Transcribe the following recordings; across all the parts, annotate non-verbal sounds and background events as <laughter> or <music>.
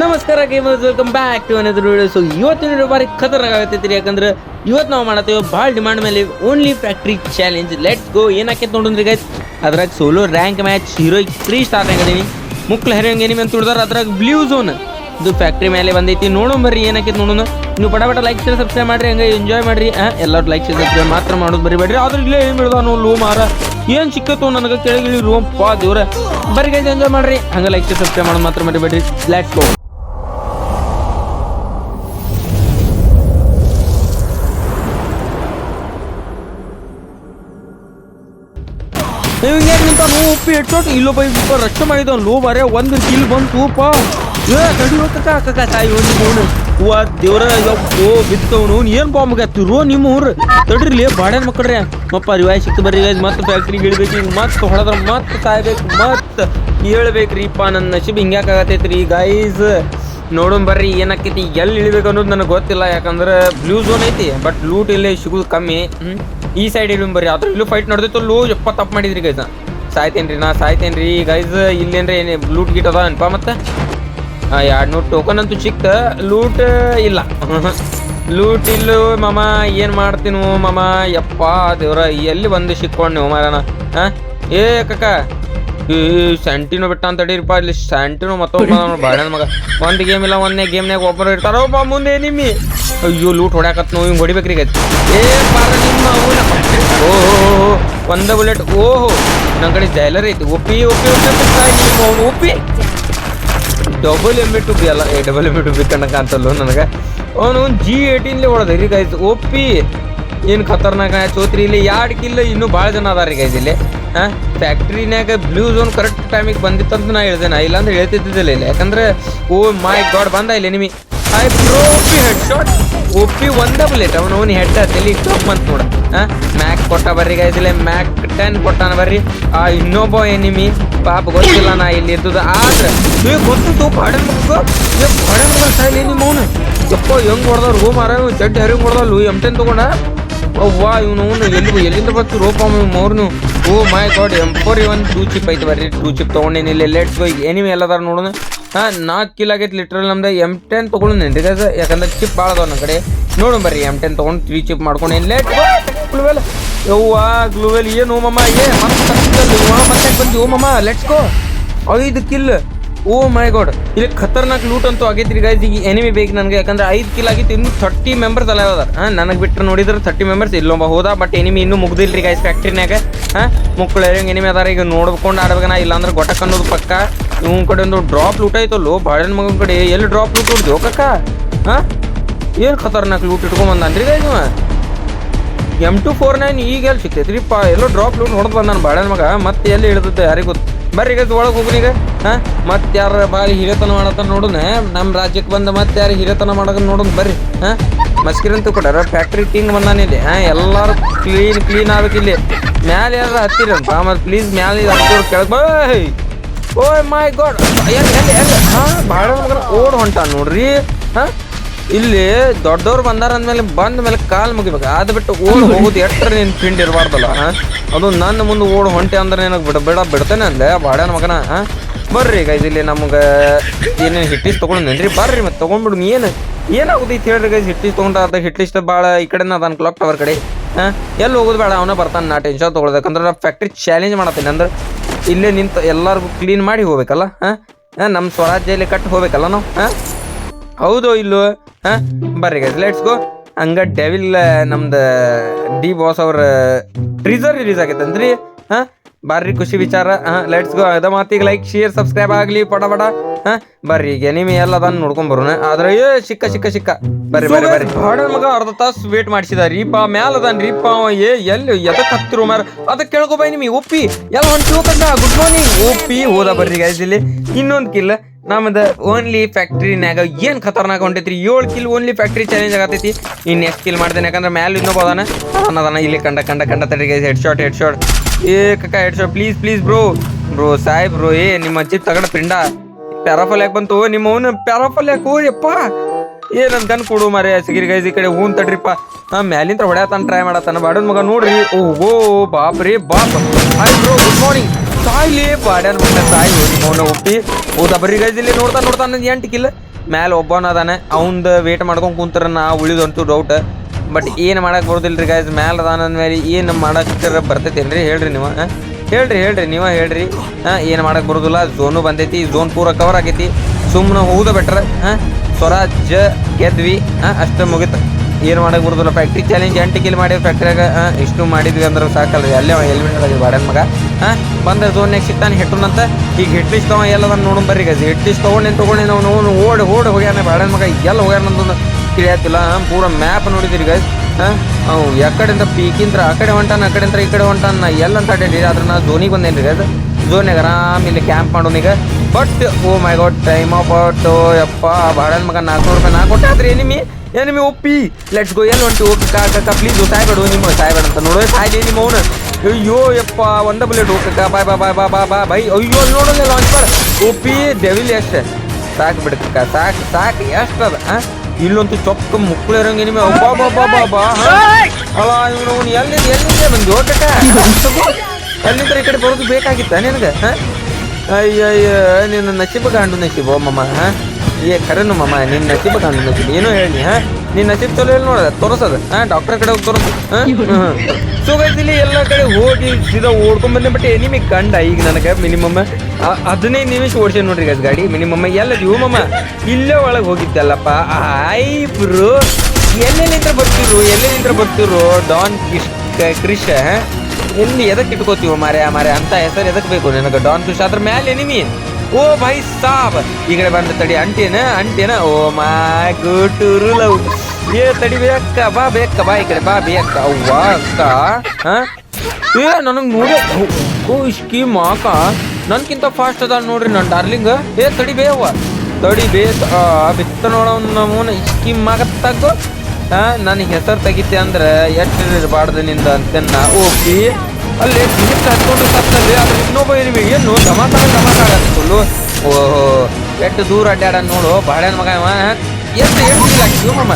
ನಮಸ್ಕಾರ gamers welcome back to another video so ಇವತ್ತಿನ video ಬಾರಿ ಖತರ್ನಾಗ ಆಗತ್ತೈತಿ ಯಾಕಂದ್ರೆ ಇವತ್ತು ನಾವು ಮಾಡತ್ತೇವೆ ಭಾಳ ಡಿಮಾಂಡ್ ಮೇಲೆ only factory challenge let's go ಏನಾಕೈತೆ ನೋಡಿದ್ರಿ ಗೈಸ್ ಅದ್ರಾಗ solo rank match heroic three star ಅದೀನಿ ಮುಕ್ಳು ಹೆರೋಂಗ್ ಎನಿಮಿ ಅಂತ ಅದ್ರಾಗ ಬ್ಲೂ ಝೋನ್ ಇದು ಫ್ಯಾಕ್ಟ್ರಿ ಮೇಲೆ ಬಂದೈತಿ. ನೋಡೋಣ ಬರ್ರಿ ಏನಾಕೈತೆ ನೋಡೋಣ ನೀವು ಪಟ ಬಡ ಲೈಕ್ ಶೇರ್ ಸಬ್ಸ್ಕ್ರೈಬ್ ಮಾಡ್ರಿ ಹಂಗೆ ಎಂಜಾಯ್ ಮಾಡ್ರಿ. ಆ, ಎಲ್ಲರೂ ಲೈಕ್ ಶೇರ್ ಸಬ್ಸ್ಕ್ರೈಬ್ ಮಾತ್ರ ಮಾಡೋದು ಬರಿಬೇಡ್ರಿ ಆದ್ರೆ ಇಲ್ಲೇ ಏನು ಬಿಡ್ದಾನು ಲೋ ಮಾರ. ಏನು ಸಿಕ್ಕತ್ತು ನನಗೆ ಕೆಳಗಿಳಿ ರೂಮ್ ಪಾ ದೇವ್ರ. ಬರ್ರಿ ಗೈಸ್ ಎಂಜಾಯ್ ಮಾಡ್ರಿ. ಹಂಗೆ ಲೈಕ್ ಶೇರ್ ಸಬ್ಸ್ಕ್ರೈಬ್ ಮಾಡೋದು ಮಾತ್ರ ಮರಿಬೇಡ್ರಿ. ಲೆಟ್ಸ್ ಗೋ ಹಿಂಗೆ ನಿಂತ? ನೋ ಉಪ್ಪಿ ಹೆಡ್ಶಾಟ್ ಇಲ್ಲೋ ಬೈ ಬಿಪ್ಪ ರಕ್ಷೆ ಮಾಡಿದ. ಲೋ ಬಾರೆ. ಒಂದು ಕಿಲ್ ಬಂತು. ಪಾ. ಏ ತಡಿ ಕಕ್ಕ ಕಕ್ಕ ತಾಯಿ ಒಂದು ಮೂಣು ಹೂವ ದೇವ್ರ ಓ, ಬಿತ್ತವನು. ಏನು ಬಾಂಬ್ ಗತ್ತಿರೋ ನಿಮ್ಮ ಊರು? ತಡ್ರಿ ಬಾಡ್ಯಾನ ಮಕ್ಕಳ್ರಿ. ಮಪ್ಪ ರಿವಾಯ್ ಸಿಕ್ತು ಬರ್ರಿ ಗೈಸ್ ಮತ್ತೆ ಫ್ಯಾಕ್ಟ್ರಿಗೆ ಇಳ್ಬೇಕು. ಈಗ ಮತ್ತೆ ಹೊಡೆದ್ರ ಮತ್ತೆ ಸಾಯ್ಬೇಕು ಮತ್ತೆ ಹೇಳ್ಬೇಕ್ರಿಪ್ಪ ನನ್ನ ನಶೀಬ್ ಹಿಂಗ್ಯಾಕಾಗತೈತ್ರಿ ಗೈಸ್ ನೋಡೋಣ ಬರ್ರಿ, ಏನಾಕೈತಿ, ಎಲ್ಲಿ ಇಳಿಬೇಕು ಅನ್ನೋದು ನನಗೆ ಗೊತ್ತಿಲ್ಲ. ಯಾಕಂದ್ರೆ ಬ್ಲೂ ಝೋನ್ ಐತಿ ಬಟ್ ಲೂಟ್ ಇಲ್ಲೇ ಸಿಗೋದು ಕಮ್ಮಿ. ಈ ಸೈಡ್ ಇಲ್ಲೂ ಬರ್ರಿ. ಅದ್ರ ಇಲ್ಲೂ ಫೈಟ್ ನಡೆದಿತ್ತು ಲೋ ಎಪ್ಪ ತಪ್ಪು ಮಾಡಿದ್ರಿ ಗೈಸ್ ಸಾಯ್ತೇನ್ರಿ ನಾ ಸಾಯ್ತೇನ್ರಿ. ಗೈಸ್ ಇಲ್ಲೇನ್ರಿ ಏನು ಲೂಟ್ ಗೀಟ್ ಅದ ಅನ್ಪ ಮತ್ತೆ? ಎರಡು ನೂರು ಟೋಕನ್ ಅಂತೂ ಚಿಕ್ಕ ಲೂಟ್ ಇಲ್ಲ. <laughs> ಲೂಟ್ ಇಲ್ಲು ಮಾಮ, ಏನು ಮಾಡ್ತೀನೋ ಮಾಮ? ಯಪ್ಪ ದೇವ್ರ, ಎಲ್ಲಿ ಬಂದು ಸಿಕ್ಕೊಂಡು ನೀವು ಮಾರಣ ಹಾಂ ಏ, ಕಕ್ಕ. ಈ ಸ್ಯಾಂಟಿನೋ ಬಿಟ್ಟ ಅಂತ ತಡೀರಿಪ್ಪ ಇಲ್ಲಿ ಸ್ಯಾಂಟಿನೋ ಮತ್ತೊಬ್ಬ ಬಾಡ್ಯಾನ ಮಗ. ಒಂದು ಗೇಮ್ ಇಲ್ಲ, ಒಂದನೇ ಗೇಮ್ನಾಗ ಒಬ್ಬರು ಇರ್ತಾರೋ ಬಾ ಮುಂದೆ ನಿಮ್ಮಿ. ಅಯ್ಯೋ ಲೂಟ್ ಹೊಡ್ಯಾಕತ್ ನಾವು, ಹಿಂಗೆ ಹೊಡಿಬೇಕ್ರಿ ಗೈಸ್ ಏ ಬಾರ ನಿಮ್ಮ. ಓಹೋ ಒಂದ ಬುಲೆಟ್. ಓಹೋ ನನ್ನ ಕಡೆ ಜೈಲರ್ ಐತಿ. ಒಪ್ಪಿ ಒಪ್ಪಿ ಒಪ್ಪಿ ಒಪ್ಪಿ ಡಬಲ್ ಎಂ ಟು ಬಿ ಅಲ್ಲ. ಡಬಲ್ ಎಂ ಟು ಬಿ ಕಣ್ಣಕ ಅಂತಲ್ಲೋ ನನಗೆ. ಅವನು ಜಿ ಏಯ್ಟೀನ್ಲೇ ಹೊಡೆದ. ರೀ ಗೈಸ್ ಒಪ್ಪಿ. ಏನು ಖತರ್ನಾಕ ಚೌತ್ರಿ ಇಲ್ಲಿ ಎರಡು ಕಿಲ್ಲ ಇನ್ನೂ ಭಾಳ ಜನ ಅದಾರ ಗೈಸ್ ಇಲ್ಲಿ ಹಾಂ? ಫ್ಯಾಕ್ಟ್ರಿನಾಗ ಬ್ಲೂ ಝೋನ್ ಕರೆಕ್ಟ್ ಟೈಮಿಗೆ ಬಂದಿತ್ತಂತ ನಾ ಹೇಳ್ದೆ ನಾ, ಇಲ್ಲಾಂದ್ರೆ ಹೇಳ್ತಿದ್ದಿಲ್ಲ ಇಲ್ಲ. ಯಾಕಂದ್ರೆ, ಓ ಮೈ ಗಾಡ್ ಬಂದ ಇಲ್ಲಿ ನಿಮಿ ಐ ಬ್ರೋ ಒಪ್ಪಿ ಹೆಡ್ ಶಾಟ್ ಒಪ್ಪಿ ಒಂದ ಬುಲೆಟ್ ಅವನು ಅವನು ಹೆಡ್ ತಲೆ ಟಾಪ್ ಅಂತ ನೋಡ. ಹಾಂ? ಮ್ಯಾಕ್ ಕೊಟ್ಟ ಬರ್ರಿ ಗೈಸ್ ಇಲ್ಲಿ ಮ್ಯಾಕ್ ಟೆನ್ ಕೊಟ್ಟಾನ ಬರ್ರಿ. ಆ, ಇನ್ನೊಬ್ಬ ಎನಿಮಿ ಪಾಪ ಗೊತ್ತಿಲ್ಲ ನಾ ಇಲ್ಲಿ ಇದ್ದದ. ಆದ್ರೆ ನೀವು ಗೊತ್ತು ಬಾಡನ್ ಮಗ ಬಾಡನ್ ಮಗ ಸಾಯ್ಲಿ ನಿಮ್ಮ ಅವನು. ಯಪ್ಪ, ಹೆಂಗ್ ಹೊಡೆದವ್ರು ಹೂ ಮಾರ ಜಡ್ ಹರಿವು ಹೊಡೆದಲ್ಲ ಎಂ ಟೆನ್ ತಗೊಂಡ? ಅವ್ವಾ ಇವನು ಎಲ್ಲಿ ಎಲ್ಲಿಂದ ಬರ್ತು ರೋಪ ಮೋರ್ನು ಓ my god M four one two chip ಐತೆ ಬರ್ರಿ ಟೂ ಚಿಪ್ ತೊಗೊಂಡೇನಿ ಇಲ್ಲಿ ಲೆಟ್ಸ್ ಗೋ ಎನಿಮಿ ಎಲ್ಲದಾರ ನೋಡೋಣ ಹಾಂ ನಾಲ್ಕು ಕಿಲ್ ಆಗೈತೆ ಲಿಟ್ರಲ್ ನಮ್ದು ಎಂ ಟೆನ್ ತೊಗೊಂಡೇನಿ ಗೈಸ್ ಯಾಕಂದ್ರೆ ಚಿಪ್ ಭಾಳ ಅದಾವ ನನ್ನ ಕಡೆ ನೋಡು ಬರ್ರಿ ಎಂ ಟೆನ್ ತೊಗೊಂಡು ತ್ರೀ ಚಿಪ್ ಮಾಡ್ಕೊಂಡೇನು ಲೆಟ್ ಗ್ಲೂವೆಲ್ ಯವ್ವಾ ಗ್ಲೂವೆಲ್ ಏನು ಮಮ್ಮ ಏ ಮತ್ತೆ ಮತ್ತೆ ಬಂದಿ ಓ ಮಮ್ಮ ಲೆಟ್ಸ್ ಗೋ ಐದು ಕಿಲ್ ಓ ಮೈ ಗಾಡ್ ಇಲ್ಲಿ ಖತರ್ನಾಕ್ ಲೂಟ್ ಅಂತೂ ಆಗೈತ್ರಿ ಗೈಸ್ ಈಗ ಎನಿಮಿ ಬೇಕು ನನಗೆ. ಯಾಕಂದ್ರೆ ಐದು ಕಿಲ್ ಆಗಿತ್ತು, ಇನ್ನು ಥರ್ಟಿ ಮೆಂಬರ್ಸ್ ಅಲ್ಲ ಅದಾರ. ಹಾಂ, ನನಗೆ ಬಿಟ್ಟರೆ ನೋಡಿದ್ರೆ ಥರ್ಟಿ ಮೆಂಬರ್ಸ್ ಇಲ್ಲೊಬ್ಬ ಹೋದ ಬಟ್ ಎನಿಮಿ ಇನ್ನೂ ಮುಗ್ದಿಲ್ರಿ ಗೈಸ್ ಫ್ಯಾಕ್ಟ್ರಿನಾಗ ಹಾಂ, ಮುಕ್ಕಳು ಹೆಂಗೆ ಎನಿಮಿ ಅದಾರ. ಈಗ ನೋಡ್ಕೊಂಡು ಆಡ್ಬೇಕನ ಇಲ್ಲಾಂದ್ರೆ ಗೊಟಕ್ ಅನ್ನೋದು ಪಕ್ಕ. ಇವ್ನ ಕಡೆ ಒಂದು ಡ್ರಾಪ್ ಲೂಟ್ ಐತಲ್ಲೋ ಬಾಳೆ ಮಗನ ಕಡೆ. ಎಲ್ಲಿ ಡ್ರಾಪ್ ಲೂಟ್ ಹೊಡ್ದು ಕಕ್ಕ ಹಾಂ? ಏನು ಖತರ್ನಾಕ್ ಲೂಟ್ ಇಟ್ಕೊಂಬಂದ್ರಿ ಗೈಸ್ ಇವ? ಎಂ ಟು ಫೋರ್ ನೈನ್ ಈಗ ಎಲ್ಲಿ ಸಿಗ್ತೈತ್ರಿ ಪಾ ಎಲ್ಲೋ ಡ್ರಾಪ್ ಲೂಟ್ ಹೊಡೆದು ನಾನು ಬಾಳೆ ಮಗ. ಮತ್ತೆ ಎಲ್ಲಿ ಹಿಡಿದತ್ತೆ ಯಾರಿಗೂ ಗೊತ್ತು? ಬರ್ರಿ ಈಗ ಒಳಗೆ ಹೋಗ್ರಿ ಈಗ. ಹಾಂ? ಮತ್ತೆ ಯಾರ ಬಾರಿ ಹಿರೇತನ ಮಾಡತ್ತಾನ ನೋಡುನ ನಮ್ಮ ರಾಜ್ಯಕ್ಕೆ ಬಂದ ಮತ್ತೆ ಯಾರು ಹಿರಿಯತನ ಮಾಡೋದು ನೋಡೋಣ ಬರ್ರಿ, ಹಾಂ? ಮಸ್ಕಿರಂತೂ ಕೊಟ್ಟಾರ ಫ್ಯಾಕ್ಟ್ರಿ ಕಿಂಗ್ ಬಂದಾನಿದೆ ಹಾಂ? ಎಲ್ಲರೂ ಕ್ಲೀನ್ ಕ್ಲೀನ್ ಇಲ್ಲಿ. ಮ್ಯಾಲೆ ಯಾರು ಹತ್ತಿರಂತ ಆಮೇಲೆ ಪ್ಲೀಸ್ ಮ್ಯಾಲೆ ಹತ್ತಿರ ಕೆಳಗೆ ಬೈ ಓಯ್ ಮೈ ಗಾಡ್ ಎಲ್ಲಿ ಎಲ್ಲಿ ಎಲ್ಲಿ? ಹಾಂ? ಭಾಳ ಓಡ್ ಹೊಂಟ ನೋಡ್ರಿ, ಹಾಂ? ಇಲ್ಲಿ ದೊಡ್ಡವ್ರು ಬಂದಾರ ಅಂದ್ಮೇಲೆ ಬಂದ ಮೇಲೆ ಕಾಲ್ ಮುಗಿಬೇಕು. ಅದು ಬಿಟ್ಟು ಓಡ್ ಹೋಗುದು ಎಷ್ಟ್ರ ನಿನ್ ಪಿಂಡ್ ಇರಬಾರ್ದಲ್ಲ ಅದು ನನ್ನ ಮುಂದೆ ಓಡ್ ಹೊಂಟೆ ಅಂದ್ರೆ ನಿನಗೆ ಬಿಡ ಬಿಡ ಬಿಡ್ತೇನೆ ಅಂದೆ, ಬಾಡ್ಯಾನ ಮಗನ ಬರ್ರಿ ಗೈಸ್ ಇಲ್ಲಿ ನಮ್ಗೆ ಏನೇನು ಹಿಟ್ಟಿಸ್ ತೊಗೊಂಡೇನ್ರಿ ಬರ್ರಿ ಮತ್ತೆ ತೊಗೊಂಡ್ಬಿಡು ಏನು ಏನಾಗುದೈತಿ ಹೇಳ್ರಿ ಗೈಸ್ ಹಿಟ್ಟಿಸ್ ತೊಗೊಂಡ ಅದ ಹಿಟ್ಲಿಸ್ಟ್ ಭಾಳ ಈ ಕಡೆ ಅದಾನ ಕ್ಲಾಕ್ ಟವರ್ ಕಡೆ, ಹಾಂ? ಎಲ್ಲಿ ಹೋಗೋದು ಬೇಡ, ಅವನ ಬರ್ತಾನೆ, ನಾ ಟೆನ್ಷನ್ ತೊಗೊಳ್ಬೇಕಂದ್ರೆ ನಾ ಫ್ಯಾಕ್ಟ್ರಿ ಚಾಲೆಂಜ್ ಮಾಡತ್ತೀನಿ, ಅಂದ್ರೆ ಇಲ್ಲೇ ನಿಂತು ಎಲ್ಲರಿಗೂ ಕ್ಲೀನ್ ಮಾಡಿ ಹೋಗ್ಬೇಕಲ್ಲ, ಹಾಂ? ನಮ್ಮ ಸ್ವರಾಜ್ಯಲ್ಲಿ ಕಟ್ಟಿ ಹೋಗ್ಬೇಕಲ್ಲ ನಾವು, ಹಾಂ? ಹೌದು, ಇಲ್ಲೋ. ಹಾ, ಬರ್ರಿ ಗೈಸ್ ಲೆಟ್ಸ್ ಗೋ ಹಂಗ ಡೆವಿಲ್ ನಮ್ದು ಡಿ ಬಾಸ್ ಅವ್ರ ಟ್ರೀಸರ್ ರಿಲೀಸ್ ಆಗೈತಂದ್ರಿ ಹಾ, ಬರ್ರಿ ಖುಷಿ ವಿಚಾರ. ಹಾ ಲೆಟ್ಸ್ ಗೋ ಅದ ಮಾತಿಗೆ ಲೈಕ್ ಶೇರ್ ಸಬ್ಸ್ಕ್ರೈಬ್ ಆಗಲಿ, ಪಡ ಪಡ. ಹಾ, ಬರ್ರಿ, ಈಗ ಎನಿಮಿ ಎಲ್ಲ ಅದನ್ನ ನೋಡ್ಕೊಂಡ್ ಬರೋಣ. ಆದ್ರೆ, ಏ, ಸಿಕ್ಕ ಸಿಕ್ಕ ಸಿಕ್ಕ. ಬರ್ರಿ ಬರ್ರಿ ಬರ್ರಿ. ಬಾಡ ಮಗ ಅರ್ಧ ತಾಸು ವೇಟ್ ಮಾಡಿಸಿದ ರೀಪ ಮ್ಯಾಲ ಅದನ್ ಅವ, ಏ, ಎಲ್ಲಿ, ಎದಕ್ ಹತ್ತಿರು ಮಾರ ಅದಕ್ಕೆ ಕೇಳ್ಕೊಬಾಯ್ ನಿಮಗೆ ಒಪ್ಪಿ ಎಲ್ಲ ಹೊಂಟು ಗುಡ್ ಮಾರ್ನಿಂಗ್ ಒಪ್ಪಿ ಹೋದ ಬರ್ರಿ ಗೈಸ್ ಇಲ್ಲಿ. ಇನ್ನೊಂದು ಕಿಲ್ಲ ನಮ್ದು ಓನ್ಲಿ ಫ್ಯಾಕ್ಟ್ರಿನ್ಯಾಗ ಏನು ಖತರ್ನಾಗ ಹೊಂಟೈತಿ ಏಳು ಕಿಲ್ ಓನ್ಲಿ ಫ್ಯಾಕ್ಟ್ರಿ ಚಾಲೆಂಜ್ ಆಗತೈತಿ. ಇನ್ನು ಎಷ್ಟು ಕಿಲ್ ಮಾಡ್ತೇನೆ ಯಾಕಂದ್ರೆ ಮ್ಯಾಲ ಇನ್ನೊಬ್ಬ ಅದಾನ. ಅದನ್ನ ಅದಾನ ಇಲ್ಲಿ ಕಂಡ ಕಂಡ ಕಂಡ ತಡೆಗೆ ಹೆಡ್ ಶಾಟ್ ಹೆಡ್ ಶಾಟ್ ಏ ಕಕ್ಕ head shot please please bro bro SAI bro ಏ, ನಿಮ್ಮ ಅಜ್ಜಿ ತಗಡ ಪಿಂಡ. ಪ್ಯಾರಾಫಲ್ ಯಾಕೆ ಬಂತು? ನಿಮ್ಮ ಅವನು ಪ್ಯಾರಾಫಲ್ ಯಾಕೆ? ಯಪ್ಪ. ಏ, ನನ್ ಗನ್ ಕೊಡು ಮಾರೇ ಸಿಗಿರಿ ಗೈಸ್ ಈ ಕಡೆ ಹೂನ್ ತಡ್ರಿಪ್ಪ. ನಾ ಮ್ಯಾಲಿಂದ ಹೊಡ್ಯಾತಾನ ಟ್ರೈ ಮಾಡತ್ತಾನ. ಬಾಡೋದ್ ಮಗ ನೋಡ್ರಿ. ಓ ಬಾಪ್ ರೀ ಬಾಪ್. ಹಾಯ್ ಬ್ರೋ ಗುಡ್ ಮಾರ್ನಿಂಗ್ ಸಾಯ್ಲಿ, ಬಾಡ್ಯಾನ ಮಗ ಸಾಯಿ ಮೌನ ಒಪ್ಪಿ. ಹೋದ ಬರ್ರಿ ಇಲ್ಲಿ ನೋಡ್ತಾ ನೋಡ್ತಾ ಅನ್ನೋದು ಎಂಟು ಟಿಕಿಲ್ಲ ಮ್ಯಾಲೆ ಒಬ್ಬನ ಅದಾನೆ. ಅವಂದು ವೇಟ್ ಮಾಡ್ಕೊಂಡು ಕುಂತರ ನಾ ಉಳಿದಂತೂ ಡೌಟ್ ಬಟ್ ಏನು ಮಾಡಕ್ಕೆ ಬರೋದಿಲ್ಲ ರೀ ಗೈಸ್ ಮ್ಯಾಲೆ ಅದಾನ ಅಂದ್ಮೇಲೆ ಏನು ಮಾಡಕ್ಕೆ ಬರ್ತೈತೇನ್ರಿ ಹೇಳ್ರಿ ನೀವು? ಹೇಳ್ರಿ ಹೇಳ್ರಿ ನೀವ ಹೇಳ್ರಿ. ಹಾಂ, ಏನು ಮಾಡಕ್ಕೆ ಬರೋದಿಲ್ಲ. ಝೋನು ಬಂದೈತಿ ಝೋನ್ ಪೂರ ಕವರ್ ಆಗೈತಿ. ಸುಮ್ಮನೆ ಹೋಗುದ ಬೆಟ್ರ ಹಾಂ? ಸ್ವರಾಜ್ ಗೆದ್ವಿ, ಹಾಂ? ಅಷ್ಟು ಮುಗಿತು. ಏನು ಮಾಡಕ್ಕೆ ಬರೋದಿಲ್ಲ. ಫ್ಯಾಕ್ಟ್ರಿ ಚಾಲೆಂಜ್ ಎಂಟು ಕಿಲ್ ಮಾಡಿ ಫ್ಯಾಕ್ಟ್ರಿಯಾಗ ಇಷ್ಟು ಮಾಡಿದ್ವಿ ಅಂದ್ರೆ ಸಾಕಲ್ರಿ. ಅಲ್ಲೇ ಎಲ್ಮೆಂಟ್ ಅದಾಗಿ ಬಾಡನ್ ಮಗ. ಹಾಂ ಬಂದ ನೆಕ್ಸ್ಟ್ ಸಿಗ್ತಾನೆ ಹಿಟ್ಟನಂತ ಈಗ ಹಿಟ್ ಲಿಸ್ಟ್ ಎಲ್ಲದನ್ನ ನೋಡು ನೋಡೋಣ ಬರ್ರಿ ಗಜ್ ಹಿಟ್ ಲಿಸ್ಟ್ ತೊಗೊಂಡು ತೊಗೊಂಡು ನಾವು ಅವನು ಓಡಿ ಓಡಿ ಹೋಗ್ಯಾನ ಬಾಡನ್ ಮಗ. ಎಲ್ಲ ಹೋಗ್ಯಾನಂತಂದು ತಿಳಿಯತ್ತಿಲ್ಲ. ಪೂರ ಮ್ಯಾಪ್ ನೋಡಿದಿರಿ ಗಜ್ ಹಾಂ, ಅವು ಎಕಡೆಯಿಂದ ಪೀಕಿಂದ್ರ, ಆ ಕಡೆ ಹೊಂಟಾನ, ಆ ಕಡೆಯಿಂದ ಈ ಕಡೆ ಹೊಂಟಾನ ನಾ ಎಲ್ಲ ಅಂತ ಅಡ್ಡಾಡಿ ಆದ್ರೆ ನಾ ಝೋನಿಗೆ ರೀ ಗಜ್ ಝೋನ್ಯಾಗ ಆರಾಮ ಇಲ್ಲಿ ಕ್ಯಾಂಪ್ ಮಾಡೋನು ಈಗ. But oh my God time of out ಯಪ್ಪ ಬಾಡನ್ ಮಗ, ನಾಲ್ಕುನೂರು ರೂಪಾಯಿ ನಾ ಆದ್ರೆ ಏನಿಮಿ ಏನಿಮಿ ಒಪ್ಪಿ. ಲೆಟ್ಸ್ ಗೋ ಎಲ್ಲಿ ಹೊಂಟಿ? ಹೋಗಿ ಕಾಕ ಪ್ಲೀಸ್ ಸಾಯ್ಬೇಡು ನಿಮ್ಮ ಸಾಯ್ಬೇಡ ಅಂತ ನೋಡೋ. ಸಾಯ್ಲಿ ನಿಮ್ಮ ಅವನು. ಅಯ್ಯೋ, ಯಪ್ಪ, ಒಂದ ಬುಲೆಟ್ ಹೋಗಕ್ಕ ಬಾಯ್ ಬಾ ಬಾಯ್ ಬಾ ಬಾ ಬಾ, ಬೈ. ಅಯ್ಯೋ ನೋಡಲ್ಲ ಲಾಂಚ್ ಮಾಡ ಓಪಿ ಡೆವಿಲ್ ಎಷ್ಟು ಸಾಕು ಬಿಡಕ್ಕ ಸಾಕು ಸಾಕು, ಎಷ್ಟು ಅದ, ಆ? ಇಲ್ಲಂತೂ ಚೊಕ್ಕ ಮುಕ್ಕಳು ಇರಂಗೆ ಅಬ್ಬಾ ಬಾ ಬಾ ಬಾ ಬಾ ಹಾ? ಅಲ್ಲ, ಇವನು ಅವ್ನು ಎಲ್ಲಿ ಎಲ್ಲಿಂದ ಬಂದು? ಹೋಗಕ್ಕ ಎಲ್ಲಿಂದ ಈ ಕಡೆ ಬರೋದು ಬೇಕಾಗಿತ್ತ ನಿನಗೆ ಅಯ್ಯಯ್ಯ, ನಿನ್ನ ನಸೀಬ ಗಂಡು ನಸೀಬ ಮಮ್ಮ ಹಾ? ಏ ಕರೆನು ಮಮ್ಮ ನಿನ್ನ ನಸೀಬ ಗಂಡು ನಸೀಬ್. ಏನೋ ಹೇಳಿ ಹಾ? ನಿನ್ನ ನಸೀಬ್ ಚಲೋ ಎಲ್ಲಿ ನೋಡ ತೋರಿಸೋದು? ಹಾ ಡಾಕ್ಟರ್ ಕಡೆ ಹೋಗಿ ತೋರಿಸು. ಸೊ ಇಲ್ಲಿ ಎಲ್ಲ ಕಡೆ ಹೋಗಿ ಸೀದಾ ಓಡ್ಕೊಂಡ್ ಬಂದೆ ಬಟ್ ಎನಿಮಿ ಕಂಡ ಈಗ ನನಗೆ ಮಿನಿಮಮ್ ಹದಿನೈದು ನಿಮಿಷ ಓಡಿಸಿ ನೋಡ್ರಿ ಗೈಸ್ ಗಾಡಿ ಮಿನಿಮಮ್ ಎಲ್ಲ ಇವು ಮಮ್ಮ ಇಲ್ಲೇ ಒಳಗೆ ಹೋಗಿದ್ದಲ್ಲಪ್ಪ. ಆಯ್ ಬ್ರೋ. ಎಲ್ಲೆಲ್ಲಿಂದ ಬರ್ತಿರು ಎಲ್ಲೆಲ್ಲಿಂದ ಬರ್ತಿರು? ಡಾನ್ ಕ್ರಿಶ್ ಹಾ? ಎಲ್ಲಿ ಎದಕ್ಕೆ ಇಟ್ಕೋತೀವ ಮಾರ್ಯ ಮಾರ್ಯ ಅಂತ ಹೆಸರು ಎದಕ್ಕೆ ಬೇಕು ನಿನಗೆ? ಡಾನ್ ಕ್ರಿಶ್ ಅದ್ರ ಮೇಲೆ ನಿಮಿ ಓ ಭೈ ಸಾಬ್. ಈ ಕಡೆ ಬಂದ ತಡಿ ಅಂಟೇನ ಅಂಟೇನ ಓ ಮಾ ಗುಟುರು ಲವ್. ಏ ತಡಿ, ಬೇಕ, ಬಾ ಬೇಕ, ಬಾ, ಈ ಕಡೆ ಬಾ, ಬೇಕ. ಅವ್ವ, ಅಕ್ಕ? ಏ, ನನಗೆ ನೋಡಿ ಓ ಇಷ್ಕಿ ಮಾಕ. ನನ್ಕಿಂತ ಫಾಸ್ಟ್ ಅದ ನೋಡ್ರಿ ನನ್ನ ಡಾರ್ಲಿಂಗ್ ಏ, ತಡಿ, ಬೇವ. ತಡಿ ಬೇ ಬಿತ್ತ ನೋಡವ್ ನಮ್ಮನ ಇಷ್ಕಿ ಮಾಕ ತಗೋ. ಹಾ ನನ್ನ ಹೆಸರು ತೆಗಿತೆ ಅಂದ್ರೆ ಎಷ್ಟು ಇರಬಾರ್ದು ನಿಂದ ನಾ ಓಪಿ ಅಲ್ಲಿ ಮಿನಿಟ್ ಹತ್ಕೊಂಡು ಸತ್ತಲ್ಲಿ ಅದ್ರ ಇನ್ನೊಬ್ಬ ಏನು ಧಮಾಕಾಲ ಧಮಾಕಾಲ ಫುಲ್ಲು ಓಹೋ, ಎಷ್ಟು ದೂರ ಅಡ್ಡಾಡ ನೋಡು ಬಾಳೆನ ಮಗ ಇವ. ಎಷ್ಟು ಹೇಳ್ತಿಲ್ಲ ಮಮ್ಮ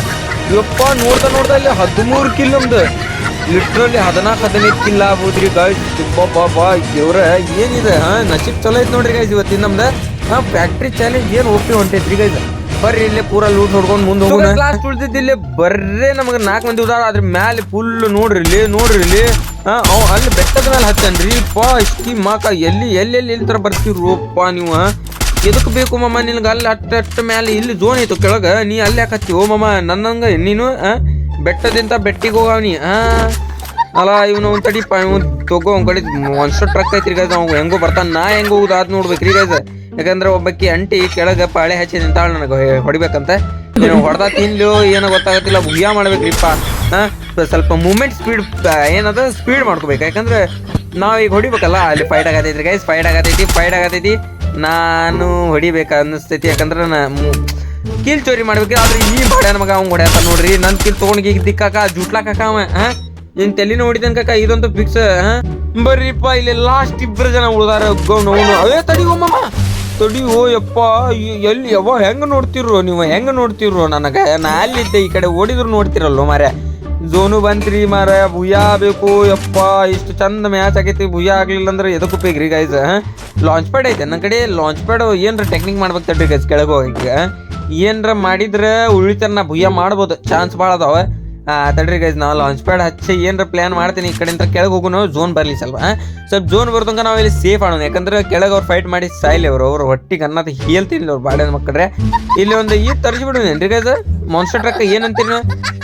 ಇವಪ್ಪ ನೋಡ್ತಾ ನೋಡ್ತಾ ಇಲ್ಲಿ ಹದಿಮೂರು ಕಿಲ್ ನಮ್ದು. ಲಿಟ್ರಲಿ ಹದಿನಾಲ್ಕು, ಹದಿನೈದು ಕಿಲ್ ಆಗ್ಬೋದ್ರಿ ಗಾಯ್ಸ್ ತುಂಬ ಬಾಬಾ ಇವ್ರ ಏನಿದೆ, ಹಾ? ನಶೀಬ್ ಚಲೋ ಐತೆ ನೋಡ್ರಿ ಗಾಯ್ಸ್ ಇವತ್ತಿನ ನಮ್ದು. ಹಾಂ ಫ್ಯಾಕ್ಟ್ರಿ ಚಾಲೆಂಜ್ ಏನು ಒಪ್ಪಿ ಹೊಂಟೈತ್ರಿ ಗೈಸ್ ಬರ್ರಿ ಇಲ್ಲೇ ಪೂರ ಲೂಟ್ ನೋಡ್ಕೊಂಡು ಮುಂದೆ ಹೋಗೋಣ. ಕ್ಲಾಸ್ ಉಳ್ದಿದ್ದು ಇಲ್ಲಿ ಬರ್ರೆ ನಮಗೆ ನಾಲ್ಕು ಮಂದಿ ಉದಾರ ಅದ್ರ ಮ್ಯಾಲೆ ಫುಲ್ ನೋಡ್ರಿ ಇಲ್ಲಿ ನೋಡ್ರಿ ಇಲ್ಲಿ. ಅವ್ ಅಲ್ಲಿ ಬೆಟ್ಟದ ಮೇಲೆ ಹತ್ತನ್ರಿ ಪಾ, ಇಷ್ಟಿ ಮಾಕ ಎಲ್ಲಿ ಎಲ್ಲಿ ಎಲ್ಲಿ ಎಲ್ಲಿ ತರ ಬರ್ತೀರೋಪ್ಪ ನೀವು ಎದಕ್ ಬೇಕು ಮಮ್ಮ ನಿನ್ಗೆ? ಅಲ್ಲಿ ಅಟ್ಟ ಅಟ್ಟ ಮ್ಯಾಲೆ ಇಲ್ಲಿ ಜೋನ್ ಐತು ಕೆಳಗ. ನೀ ಅಲ್ಲಿ ಹತ್ತಿ? ಓ ಮಮ್ಮ ನನ್ನಂಗ ನೀನು ಆ? ಬೆಟ್ಟದಿಂದ ಬೆಟ್ಟಿಗೆ ಹೋಗವ್ನಿ ಹಾ? ಅಲ್ಲ, ಇವನು ಒಂದು ಇವ್ನು ತಗೋ ಅವ್ನ ಕಡೆ ಒಂದ್ಸಲ ಟ್ರಕ್ ಐತ್ರಿ ಗೈಸ್ ಅವ್ನು ಹೆಂಗೋ ಬರ್ತಾನ. ನಾ ಹೆಂಗೋ ಹೋಗುದು ಅದ್ ನೋಡ್ಬೇಕ್ರಿ ಗೈಸ್ ಯಾಕಂದ್ರೆ ಒಬ್ಬಕ್ಕಿ ಅಂಟಿ ಕೆಳಗೆ ಪಾಳೆ ಹಚ್ಚಿ ನಿಂತಾಳ ನನಗೆ ಹೊಡಿಬೇಕಂತ. ಏನು ಹೊಡೆದ ತಿನ್ಲು ಏನೋ ಗೊತ್ತಾಗತ್ತಿಲ್ಲ, ಭುಯ್ಯ ಮಾಡ್ಬೇಕ್ರಿಪ್ಪ. ಹಾ? ಸ್ವಲ್ಪ ಮೂಮೆಂಟ್ ಸ್ಪೀಡ್ ಏನದ ಸ್ಪೀಡ್ ಮಾಡ್ಕೋಬೇಕು. ಯಾಕಂದ್ರೆ ನಾವು ಈಗ ಹೊಡಿಬೇಕಲ್ಲ, ಅಲ್ಲಿ ಫೈಟ್ ಆಗತೈತಿ ಗೈಸ್ ಫೈಟ್ ಆಗತೈತಿ ಫೈಟ್ ಆಗತೈತಿ. ನಾನು ಹೊಡಿಬೇಕ ಅನ್ನಿಸ್ತೈತಿ. ಯಾಕಂದ್ರೆ ನಾ ಕೀಲ್ ಚೋರಿ ಮಾಡ್ಬೇಕು ಆದ್ರೆ ಈ ಬಾಡ್ಯಾನ ಮಗ ಅವ್ನು ಹೊಡ್ಯಾತ ನೋಡ್ರಿ. ನನ್ ಕೀಲ್ ತಗೊಂಡ್ ದಿಕ್ಕಾಕ ಜುಟ್ಲಾಕ ಅವ ನಿನ್ ತಲೆ ನೋಡಿದನ್ ಕಾಕ, ಇದಂತೂ ಫಿಕ್ಸ್ ಬರ್ರಿಪ್ಪ ಇಲ್ಲಿ ಲಾಸ್ಟ್ ಇಬ್ಬರು ಜನ ಉಳ್ದಾರ ಅವನು ಅವೇ ತಡಿಗೋಮಮ್ಮ ತಡಿ ಓ ಯಪ್ಪ ಎಲ್ಲಿ ಯಾವ ಹೆಂಗೆ ನೋಡ್ತಿರೋ ನೀವು? ಹೆಂಗೆ ನೋಡ್ತಿರೋ ನನಗೆ? ನಾ ಅಲ್ಲಿದ್ದೆ, ಈ ಕಡೆ ಓಡಿದ್ರು ನೋಡ್ತಿರಲ್ಲೋ ಮಾರ್ಯ ಜೋನು ಬಂತ್ರಿ ಮಾರ ಭುಯಾ ಬೇಕು ಯಪ್ಪ, ಇಷ್ಟು ಚಂದ ಮ್ಯಾಚ್ ಆಗೈತಿ ಭೂಯ ಆಗ್ಲಿಲ್ಲ ಅಂದ್ರೆ ಎದಕ್ಕೆ ಉಪಯೋಗ್ರಿ ಗೈಸ್ ಲಾಂಚ್ ಪ್ಯಾಡ್ ಐತೆ ನನ್ನ ಕಡೆ ಲಾಂಚ್ ಪ್ಯಾಡ್ ಏನ್ರ ಟೆಕ್ನಿಕ್ ಮಾಡ್ಬೇಕು ತಡ್ರಿ ಗೈಸ್ ಕೆಳಗೆ ಹೋಗಕ್ಕೆ. ಏನರ ಮಾಡಿದ್ರೆ ಉಳಿತಾರ ನಾ ಭುಯ್ಯ ಮಾಡ್ಬೋದು ಚಾನ್ಸ್ ಭಾಳ ಅದಾವ. ತಡ್ರಿ ಗೈಸ್ ನಾವು ಲಾಂಚ್ ಪ್ಯಾಡ್ ಹಚ್ಚಿ ಏನಾರ ಪ್ಲಾನ್ ಮಾಡ್ತೀನಿ ಈ ಕಡೆಯಿಂದ ಕೆಳಗೆ ನಾವು ಝೋನ್ ಬರಲಿ ಸ್ವಲ್ಪ? ಸ್ವಲ್ಪ ಝೋನ್ ಬರ್ದಂಗ ನಾವು ಇಲ್ಲಿ ಸೇಫ್ ಆಡೋಣ. ಯಾಕಂದ್ರೆ ಕೆಳಗೆ ಅವ್ರು ಫೈಟ್ ಮಾಡಿ ಸಾಯ್ಲಿ ಅವರು ಅವ್ರ ಹೊಟ್ಟಿಗೆ ಅನ್ನೋದು ಹೇಳ್ತೀನಿ ಅವ್ರು ಬಾಡ ಮಕ್ಕಳ್ರೆ. ಇಲ್ಲಿ ಒಂದು ಈ ತರಿಸಿ ಬಿಡೋದೇನ್ರಿ ಗೈಸ್ ಮಾನ್ಸ್ಟರ್ ಟ್ರಕ್ ಏನಂತೀರಿ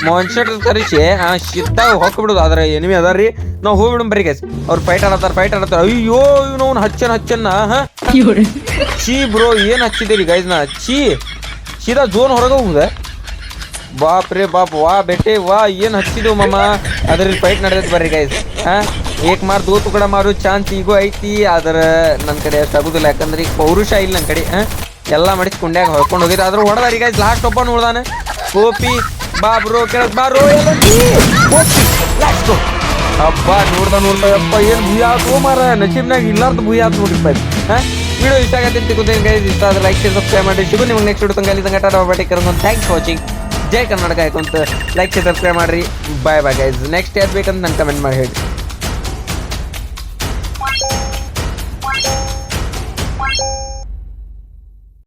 ಮಾನ್ಸ್ಟರ್ ತರಿಸಿ ಆ ಶಿತ್ತಾಗ ಹೊಕ್ಬಿಡೋದು. ಆದ್ರೆ ಎನಿಮಿ ಅದಾರಿ ನಾವು ಹೋಗ್ಬಿಡೋಣ ಬರ್ರಿ ಗೈಸ್ ಅವ್ರು ಫೈಟ್ ಆಡತ್ತಾರ ಫೈಟ್ ಆಡತ್ತಾರ. ಅಯ್ಯೋ ಇವನು ಅವ್ನು ಹಚ್ಚನ್ ಹಚ್ಚನ್ನ ಹಾ? ಚೀ ಬ್ರೋ ಏನು ಹಚ್ಚಿದ್ದೀರಿ ಗೈಸ್ ನಾ ಚೀ ಸೀದಾ ಝೋನ್ ಹೊರಗೆ ಹೋಗುದ. ಬಾಪ್ ರೇ ಬಾಪ್, ವಾ ಬೆಟ್ಟೆ, ವಾ, ಏನು ಹಚ್ಚಿದ್ವು ಮಮ್ಮ ಅದ್ರಲ್ಲಿ ಫೈಟ್ ನಡೆದೈತೆ ಬರ್ರಿ ಗೈಸ್ ಹಾ? ಏಕ್ ಮಾರ್ ದೋ ತುಕಡ ಮಾರು ಚಾನ್ಸ್ ಈಗೂ ಐತಿ, ಆದ್ರೆ ನನ್ನ ಕಡೆ ಸಗುದಿಲ್ಲ ಯಾಕಂದ್ರೆ ಈಗ ಪೌರುಷ ಇಲ್ಲ ನನ್ನ ಕಡೆ, ಹಾ? ಎಲ್ಲ ಮಾಡಿ ಕುಂಡ್ಯಾಗ ಹೊಡ್ಕೊಂಡು ಆದ್ರೆ ಆದ್ರೂ ಹೊಡದಾರಿ ಗೈಸ್ ಲಾಸ್ಟ್ ಒಬ್ಬ ನೋಡ್ದಾನೆ. ಕೋಪಿ ಬಾ ಬ್ರೋ ಕೆಳಗ್ ಬಾ ರೋ ಅಬ್ಬ, ನೋಡ್ದ ನೋಡ್ದ, ಅಪ್ಪ, ಏನು ಭೂಯ ಆತು ಮಾರ ನಸೀಬ್ನಾಗ ಇಲ್ಲಾರ್ದು ಭೂಯ ಆತು ನೋಡ್ರಿ ಹಾ? ವಿಡಿಯೋ ಇಷ್ಟ ಆಗತ್ತೆ ಅಂತ ಇಷ್ಟ ಆದ್ರೆ ಲೈಕ್ ಸಬ್ಸ್ಕ್ರೈಬ್ ಮಾಡಿ. ಸಿಗು ನಿಮ್ಗೆ ನೆಕ್ಸ್ಟ್ ವಿಡಿಯೋ ತಂಗ ಇಲ್ಲಿ ಟಾಟಾ ಬಾಟಿ ಕರ್ಕೊಂಡು ಥ್ಯಾಂಕ್ಸ್ ವಾಚಿಂಗ್ ಜೈ ಕರ್ನಾಟಕ ಅಂತ ಲೈಕ್ ಸಬ್ಸ್ಕ್ರೈಬ್ ಮಾಡ್ರಿ. ಬಾಯ್ ಬಾಯ್ ಗೈಸ್ ನೆಕ್ಸ್ಟ್ ಯಾವ್ದು ಬೇಕಂತ ನಂಗೆ ಕಮೆಂಟ್ ಮಾಡಿ ಹೇಳಿ